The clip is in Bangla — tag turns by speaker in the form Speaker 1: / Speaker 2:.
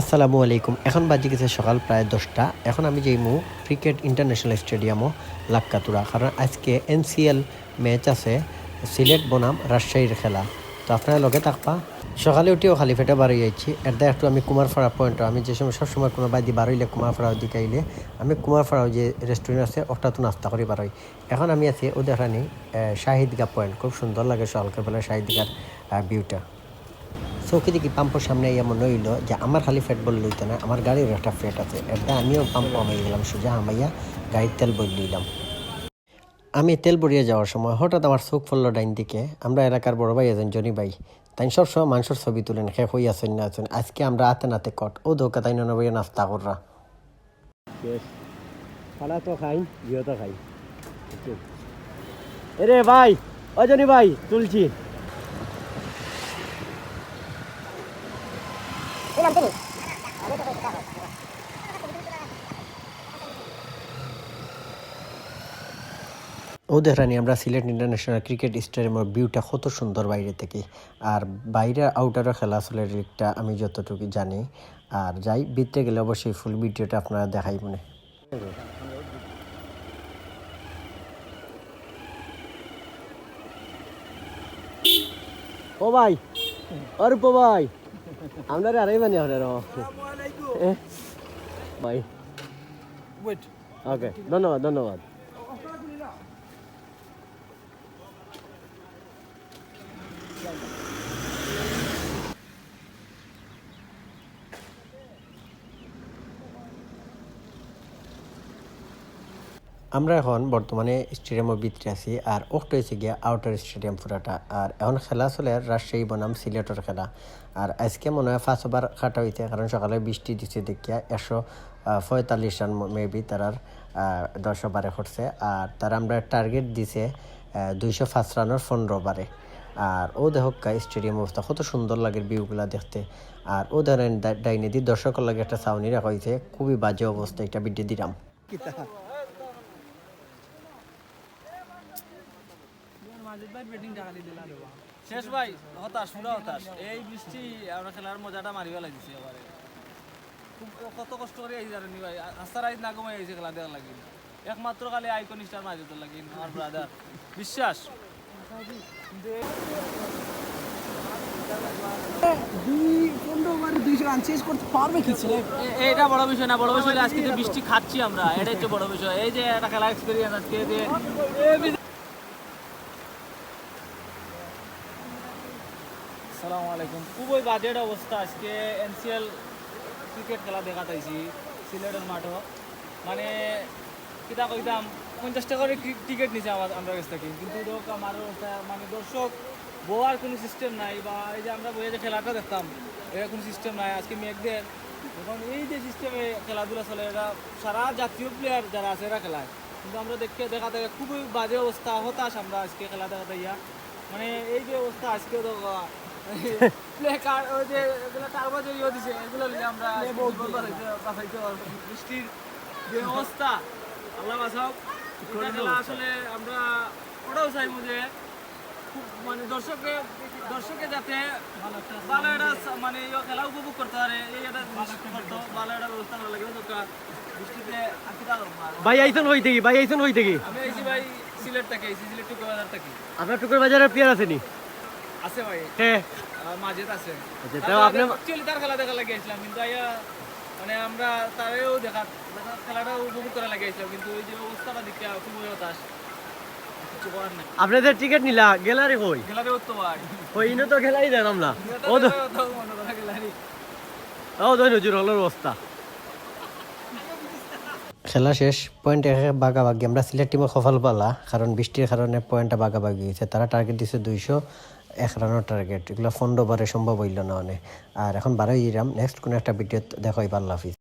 Speaker 1: আসসালামু আলাইকুম। এখন বাজে গেছে সকাল প্রায় দশটা। এখন আমি যাইমু ক্রিকেট ইন্টারন্যাশনাল স্টেডিয়ামও লাক্কাতুরা কারণ আজকে এনসিএল ম্যাচ আছে, সিলেট বনাম রাজশাহীর খেলা। তো আপনারা লগে থাকবা। সকালে উঠেও খালি ফেটে বাড়ি যাচ্ছি এটা একটু আমি কুমারপাড়া পয়েন্ট আমি যে সময় সবসময় কোনো বাইদি বারইলে কুমারপাড়া দিকে আইলে, আমি কুমারপাড়াও যে রেস্টুরেন্ট আছে, ওটা তো নাস্তা করি বারোই। এখন আমি আছি ও দেখানি শাহিদগা পয়েন্ট খুব সুন্দর লাগে সকালকে বেলা শাহিদগার ভিউটা চৌকি দেখি পাম্পের সামনে এমন হইল যে আমার খালি ফ্যাট বল লইতে না, আমার গাড়ির একটা ফেট আছে। এটা আমিও পাম্প আমাই গেলাম, সোজা হামাইয়া গাড়ির তেল বই লইলাম। আমি তেল বড়িয়ে যাওয়ার সময় হঠাৎ আমার চোখ পড়ল ডাইন দিকে। আমরা এলাকার বড় ভাই এজন জনি ভাই, তাই সবসময় মানুষের ছবি তুলেন শেষ হই আছেন, না আছেন। আজকে আমরা হাতে নাতে কট। ও দোকা তাই নবইয়া নাস্তা কররা।
Speaker 2: তো খাই তো খাই। এরে ভাই অজনী ভাই, তুলছি।
Speaker 1: ও দেখানি আমরা সিলেট ইন্টারন্যাশনাল ক্রিকেট স্টেডিয়ামের ভিউটা কত সুন্দর বাইরে থেকে। আর বাইরে আউটারও খেলা আসলে একটা আমি যতটুকু জানি। আর যাই ভিতরে গেলে অবশ্যই ফুল ভিডিওটা আপনারা দেখাই মনে।
Speaker 2: ও ভাই অরূপ ভাই। আপনার আরে বানি আপনার ভাই ওকে ধন্যবাদ ধন্যবাদ।
Speaker 1: আমরা এখন বর্তমানে স্টেডিয়ামের ভিতরে আছি আর ওটা হয়েছে গিয়া আউটার স্টেডিয়াম পুরাটা। আর এখন খেলা চলে, রাজশাহী, বনাম, সিলেটের খেলা। আর আজকে মনে হয় ফার্স্ট ওভার খাটা হইতে কারণ সকালে বৃষ্টি দিচ্ছে দেখিয়া একশো পঁয়তাল্লিশ রান মেবি তারার দশ ওভারে করছে আর তারা আমরা টার্গেট দিছে দুইশো পাঁচ রানের পনেরো ওভারে আর ও দেখকা স্টেডিয়াম অবস্থা, কত সুন্দর লাগে ভিউগুলা দেখতে। আর ও ধরেন ডাইনে দিয়ে দর্শকের লাগে একটা ছাউনি রাখা হয়েছে খুবই বাজে অবস্থা, এটা বিদ্যে দিলাম।
Speaker 3: শেষ ভাই, হতাশ, পুরো হতাশ। এই বৃষ্টি আমরা খেলার মজাটা মারিবা লাগিছে এবারে। খুব কত কষ্ট করে এই জানি ভাই? রাস্তার আইজ না আইছে খেলা দেওয়ার একমাত্র লাগি আমার ব্রাদার বিশ্বাস? এ- এইটা বড় বিষয় না, বড় বিষয় আজকে যে বৃষ্টি খাচ্ছি আমরা, এটাই হচ্ছে বড় বিষয়। এই যে একটা খেলা এক্সপিরিয়েন্স আজকে যে আসসালামু আলাইকুম। খুবই বাজেট অবস্থা আজকে এনসিএল ক্রিকেট খেলা দেখা পাইছি, সিলেটের মাঠও মানে কিতা কইতাম, পঞ্চাশ টাকা করে টিকিট নিছে আমার আমরা কাছ থেকে। কিন্তু লোক আমার মানে দর্শক বোয়ার কোনো সিস্টেম নাই বা এই যে আমরা বইয়ে যে খেলাটা দেখতাম, এর কোনো সিস্টেম নাই। আজকে মেঘদের, এখন এই যে সিস্টেমে খেলাধুলা চলে, এরা সারা জাতীয় প্লেয়ার যারা আছে, এরা খেলায়। কিন্তু আমরা দেখতে দেখা থাকে খুবই বাজে অবস্থা, হতাশ আমরা আজকে খেলা দেখা মানে এই যে অবস্থা আজকে তো প্লে কার্ড ওই যে এগুলো কাগজ ইয়ে দিছে এগুলো নিয়ে আমরা আজকে জীবন বাঁচাইতে- বাঁচাইতে পারব। বৃষ্টির যে অবস্থা আল্লাহ বাঁচাও এটা আসলে আমরা ওটাও চাইব যে মানে দর্শকে দর্শকে যাতে ভালো একটা মানে ইয়ে খেলা উপভোগ করতে পারে এই একটা করতো ভালো একটা ব্যবস্থা করা লাগে দরকার। বৃষ্টিতে আঁকিটা করব
Speaker 2: ভাই আইসন হই থেকে ভাই আইসন হই থেকে?
Speaker 3: আমি আইছি ভাই সিলেট থেকে আইছি সিলেট টুকু বাজার থেকে
Speaker 2: আপনার টুকুর বাজারের প্লেয়ার আছে নি?
Speaker 3: আছে ভাই।
Speaker 2: হ্যাঁ
Speaker 3: মাঝেত আছে।
Speaker 2: তাও আপনি-
Speaker 3: অ্যাকচুয়ালি তার খেলা দেখা লাগে আসলাম কিন্তু আইয়া মানে আমরা তারেও দেখা দেখা খেলাটা উপভোগ করা লাগে আসলাম কিন্তু ওই যে অবস্থাটা দেখে খুবই হতাশ।
Speaker 2: আপনাদের টিকিট নিলা গেলারে কই?
Speaker 3: উঠতো ভাই।
Speaker 2: ওই ইনো তো খেলাই দেন আমরা। ও তো
Speaker 3: মনে
Speaker 2: ও তো নজর হলোর অবস্থা।
Speaker 1: খেলা শেষ পয়েন্ট একে বাগাবাগি আমরা সিলেট টিমে সফল পালা কারণ বৃষ্টির কারণে পয়েন্টটা বাগাবাগি হয়েছে। তারা টার্গেট দিছে দুইশো। এক রানের টার্গেট এগুলো পনেরো বারে সম্ভব হইল না অনেক। আর এখন বারোই রাম নেক্সট কোনো একটা ভিডিও দেখাই পাল্লা হাফিজ